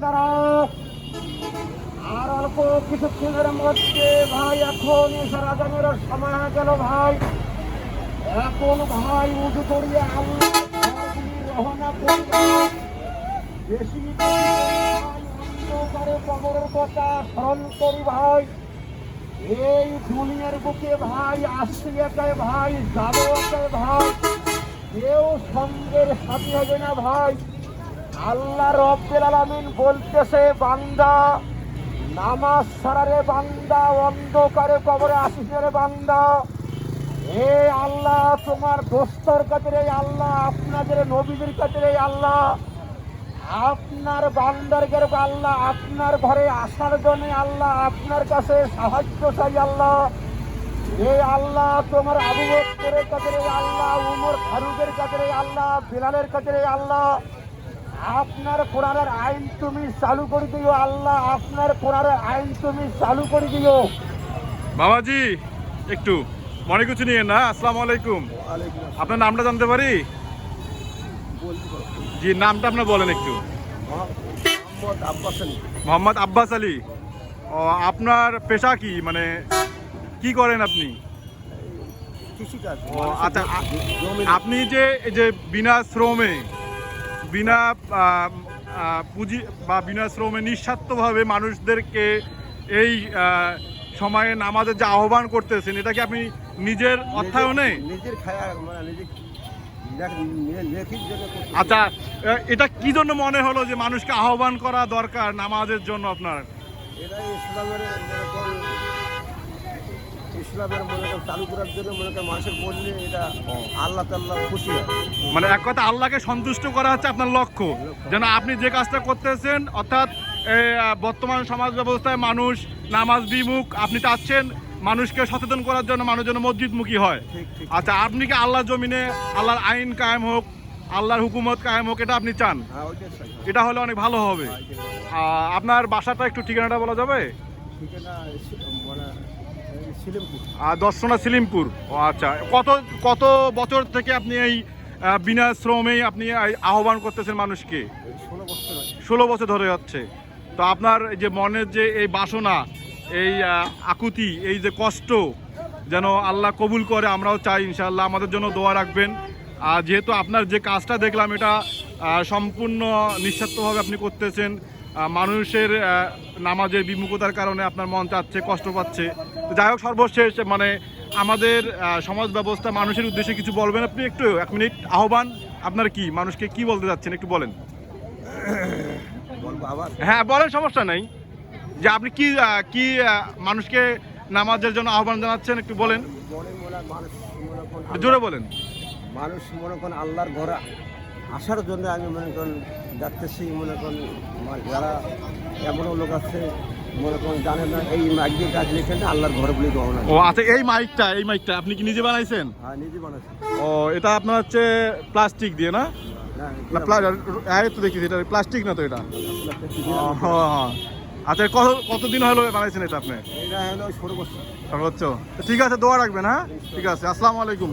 বান্দারা আর অল্প কিছুক্ষণের মধ্যে ভাই, এখন এসে রাজানের সময় গেল ভাই। এখন ভাই, উঠে করিয়ে আল্লাহ বেশি ভাই কবরের করি ভাই। এই দুনিয়ার বুকে ভাই একাই ভাই, যাব ভাই। কেউ সঙ্গের সাথী হবে না ভাই। আল্লাহ রব্বুল আলামিন বলতেছে, বান্দা, নামাজ সারারে বান্দা, অন্ধকারে কবরে আসিস রে বান্দা। হে আল্লাহ, তোমার দোস্তর কাছে রে আল্লাহ, আপনাদের নবীদের কাছে রে আল্লাহ। আপনার বান্দার গেরব আল্লাহ, আপনার ঘরে আসার জন্য আল্লাহ, আপনার কাছে সাহায্য চাই আল্লাহ। হে আল্লাহ, তোমার আবু বকরের কাছে রে আল্লাহ, উমর ফারুকের কাছে রে আল্লাহ, বিলালের কাছে রে আল্লাহ। আপনার কোরআনের আইন তুমি চালু করে দিও আল্লাহ আপনার কোরআনের আইন তুমি চালু করে দিও। বাবাজি একটু মনে কিছু নিয়ে না আসসালামু আলাইকুম। আপনার নামটা জানতে পারি? জি নামটা আপনার বলেন একটু। মোহাম্মদ আব্বাস আলী। মোহাম্মদ আব্বাস আলী। ও আপনার পেশা কি? মানে কি করেন আপনি? আচ্ছা আপনি যে এই যে বিনা শ্রমে বিনা পুঁজি বা বিনা শ্রমে নিঃস্বার্থভাবে মানুষদেরকে এই সময়ে নামাজের যে আহ্বান করতেছেন এটা কি আপনি নিজের অর্থায়নে? নিজের খায়া মানে আচ্ছা এটা কি জন্য মনে হলো যে মানুষকে আহ্বান করা দরকার নামাজের জন্য আপনার? এটা ইসলামের ইসলামের মনে করেন চালু করার জন্য মনে করেন মানুষের বললে এটা আল্লাহ তাল্লাহ খুশি হয়। মানে এক কথা আল্লাহকে সন্তুষ্ট করা হচ্ছে আপনার লক্ষ্য। যেন আপনি যে কাজটা করতেছেন অর্থাৎ বর্তমান সমাজ ব্যবস্থায় মানুষ নামাজ বিমুখ আপনি চাচ্ছেন মানুষকে সচেতন করার জন্য মানুষ যেন মসজিদমুখী হয়। আচ্ছা আপনি কি আল্লাহর জমিনে আল্লাহর আইন কায়েম হোক আল্লাহর হুকুমত কায়েম হোক এটা আপনি চান? হ্যাঁ। এটা হলে অনেক ভালো হবে। আপনার বাসাটা একটু ঠিকানাটা বলা যাবে? ঠিকানা দর্শনা সিলিমপুর। ও আচ্ছা। কত কত বছর থেকে আপনি এই বিনা শ্রমেই আপনি এই আহ্বান করতেছেন মানুষকে? ষোলো বছর ধরে যাচ্ছে তো আপনার এই যে মনের যে এই বাসনা এই আকুতি এই যে কষ্ট যেন আল্লাহ কবুল করে আমরাও চাই ইনশাআল্লাহ। আমাদের জন্য দোয়া রাখবেন। আর যেহেতু আপনার যে কাজটা দেখলাম এটা সম্পূর্ণ নিঃস্বার্থভাবে আপনি করতেছেন মানুষের নামাজের বিমুখতার কারণে আপনার মন চাচ্ছে কষ্ট পাচ্ছে। যাই হোক সর্বশেষ মানে আমাদের সমাজ ব্যবস্থা মানুষের উদ্দেশ্যে কিছু বলবেন আপনি একটু? এক মিনিট আহ্বান আপনার কি? মানুষকে কি বলতে যাচ্ছেন একটু বলেন। হ্যাঁ বলেন সমস্যা নাই। যে আপনি কি কি মানুষকে নামাজের জন্য আহ্বান জানাচ্ছেন একটু বলেন। জোরে বলেন। মানুষ মনে করেন আল্লাহর ঘরে আসার জন্য আমি মনে করেন যাচ্তেছি মনে করেন যারা এমনও লোক আছে মনে করেন জানে না এই মাইকে কাজ লিখে না আল্লাহর ঘর বলে গহনা ও আচ্ছা এই মাইকটা এই মাইকটা আপনি কি নিজে বানাইছেন? হ্যাঁ নিজে বানাচ্ছে ও এটা আপনার হচ্ছে প্লাস্টিক দিয়ে না? হ্যাঁ এই তো দেখি এটা প্লাস্টিক না তো এটা? হ্যাঁ, হ্যাঁ। আচ্ছা কত কতদিন হলো বানাইছেন এটা আপনি? এটা হলো সর্বোচ্চ ঠিক আছে দোয়া রাখবেন হ্যাঁ? ঠিক আছে আসসালামু আলাইকুম।